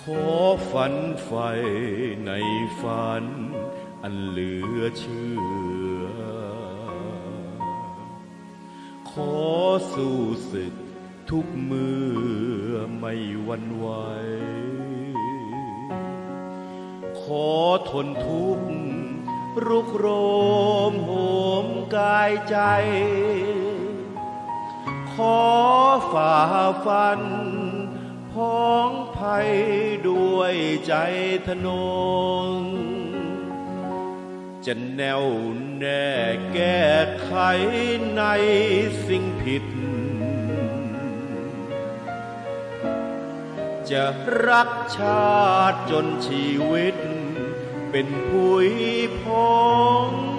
ขอฝันไฟในฝัน อันเหลือเชื่อ ขอสู้ศึกทุกมือไม่วันไหว ขอทนทุกข์รุกโรมโหมกายใจ ขอฝ่าฟัน พ้องภัยด้วยใจทนง จะแน่วแน่แก้ไขในสิ่งผิด จะรักชาติจนชีวิต เป็นผุยพง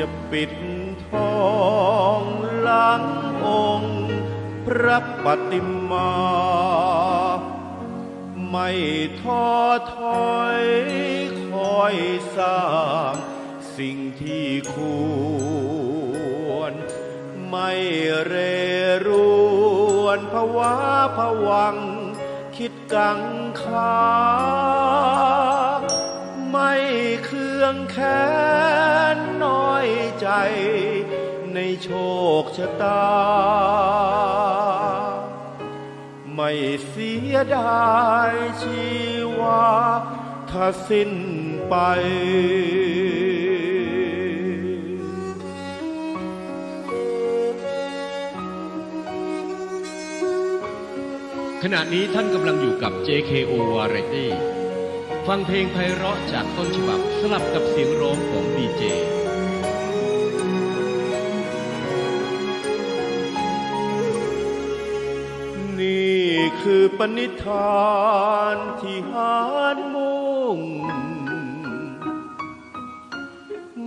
จะปิดทองหลังองค์พระปฏิมา ไม่ท้อถอยคอยสร้าง สิ่งที่ควร ไม่เรรวนภาวะผวัง คิดกังขาไม่เครื่องแค้นน ใจในโชคชะตา ไม่เสียดายชีวาถ้าสิ้นไปขณะนี้ท่านกำลังอยู่กับ JKO Variety ฟังเพลงไพเราะจากต้นฉบับสลับกับเสียงร้องของดีเจ คือปณิธานที่หานมุ่ง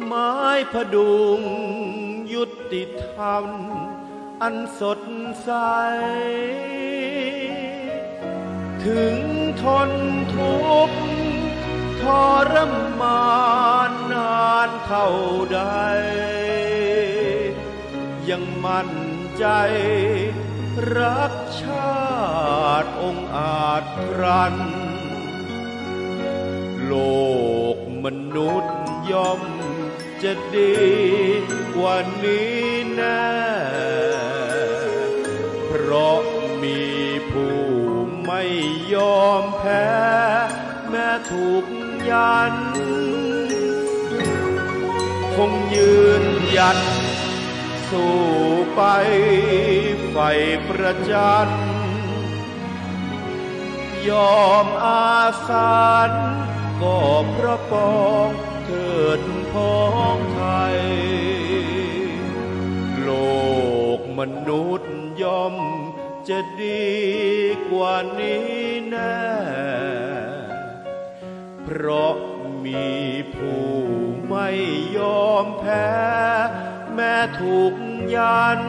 ไม้พดุงยุติธรรม อันสดใส ถึงทนทุกข์ทรมานนานเท่าใด ยังมั่นใจ รักชาติองอาจครัน โลกมนุษย์ย่อมจะดีกว่านี้แน่เพราะมีผู้ไม่ยอมแพ้ แม้ถูกยัน คงยืนหยัด สู้ไปไฟประจัน ยอมอาสันก็เพราะปองเถิดพ้องไทย โลกมนุษย์ย่อมจะดีกว่านี้แน่เพราะมีผู้ไม่ยอมแพ้ แม้ถูกยัน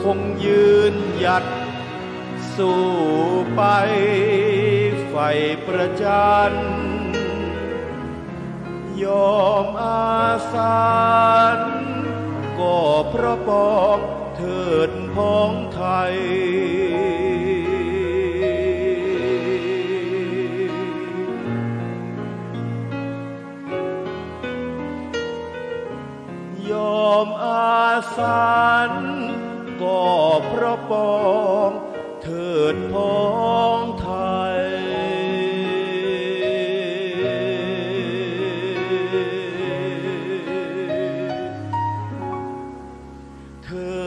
คงยืนหยัด สู้ไปไฟประจัน ยอมอาสันก็เพราะปองเถิดพ้องไทย ยอมอาสันก็เพราะปองเถิดพ้องไทย เธอ